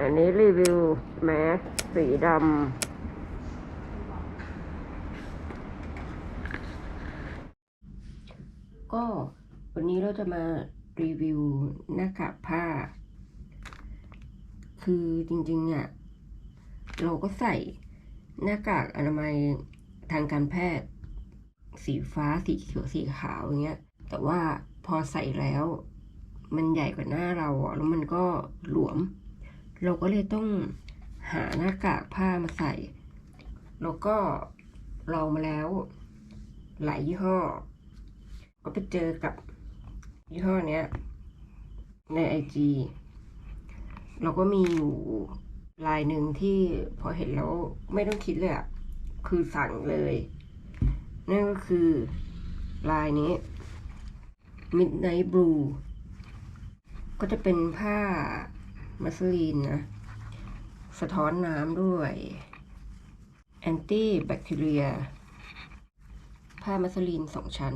อันนี้รีวิวแมสสีดำ ก็วันนี้เราจะมารีวิวหน้ากากผ้า คือจริงๆอะเราก็ใส่หน้ากากอนามัยทางการแพทย์ สีฟ้าสีเขียวสีขาวอย่างเงี้ย แต่ว่าพอใส่แล้ว มันใหญ่กว่าหน้าเราอะแล้วมันก็หลวม เราก็เลยต้องหาหน้ากากผ้ามาใส่ แล้วก็ลองมาแล้ว หลายยี่ห้อ ก็ไปเจอกับยี่ห้อเนี้ย ในไอจีเราก็มีอยู่ลายหนึ่งที่พอเห็นแล้วไม่ต้องคิดเลยอะคือสั่งเลย นั่นก็คือลายนี้ Midnight Blue ก็จะเป็นผ้า มัสลีนนะ สะท้อนน้ำด้วยแอนตี้แบคทีเรีย ผ้ามัสลีนสองชั้น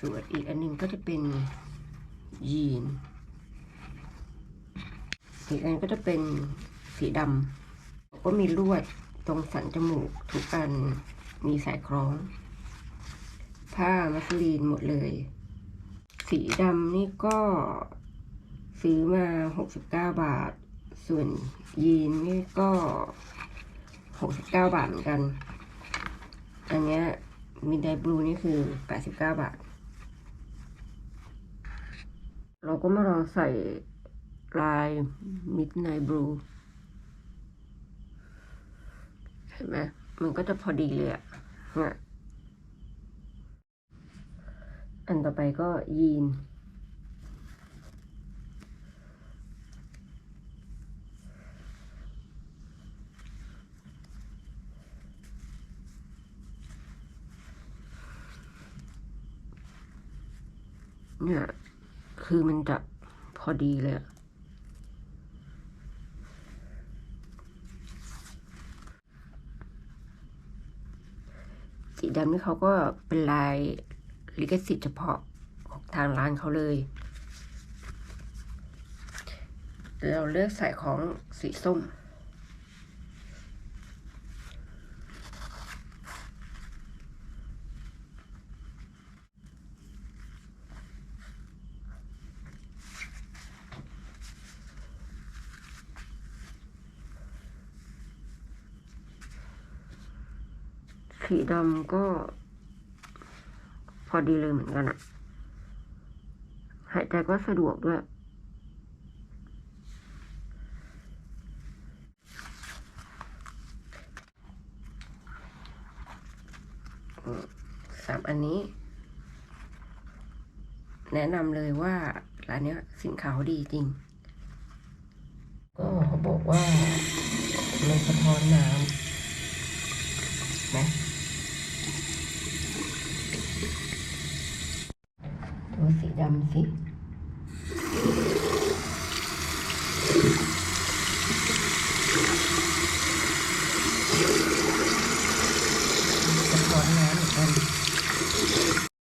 ส่วนอีกอันหนึงก็จะเป็นยีน อีกอันก็จะเป็นสีดำก็มีลวดตรงสันจมูกทุกอันมีสายคล้อง ผ้ามัสลีนหมดเลย สีดำนี่ก็ ซื้อมาหกสิบเก้าบาท ส่วนยีนนี่ก็หกสิบเก้าบาทเหมือนกัน อันเนี้ยมิดไดบลูนี่คือแปดสิบเก้าบาท เราก็มาลองใส่ลาย Midnight Blue เห็นไหมมันก็จะพอดีเลยอะเนี่ยอันต่อไปก็ยีน เนี่ย คือมันจะพอดีเลยสีดำนี่เขาก็เป็นลายลิขสิทธิ์เฉพาะของทางร้านเขาเลย เราเลือกใส่ของสีส้ม สีดำก็พอดีเลยเหมือนกันอะหายใจก็สะดวกด้วย สามอันนี้ แนะนำเลยว่าร้านนี้สินค้าเขาดีจริง ก็เขาบอกว่ามันสะท้อนน้ำนะ ดูสีดำสิ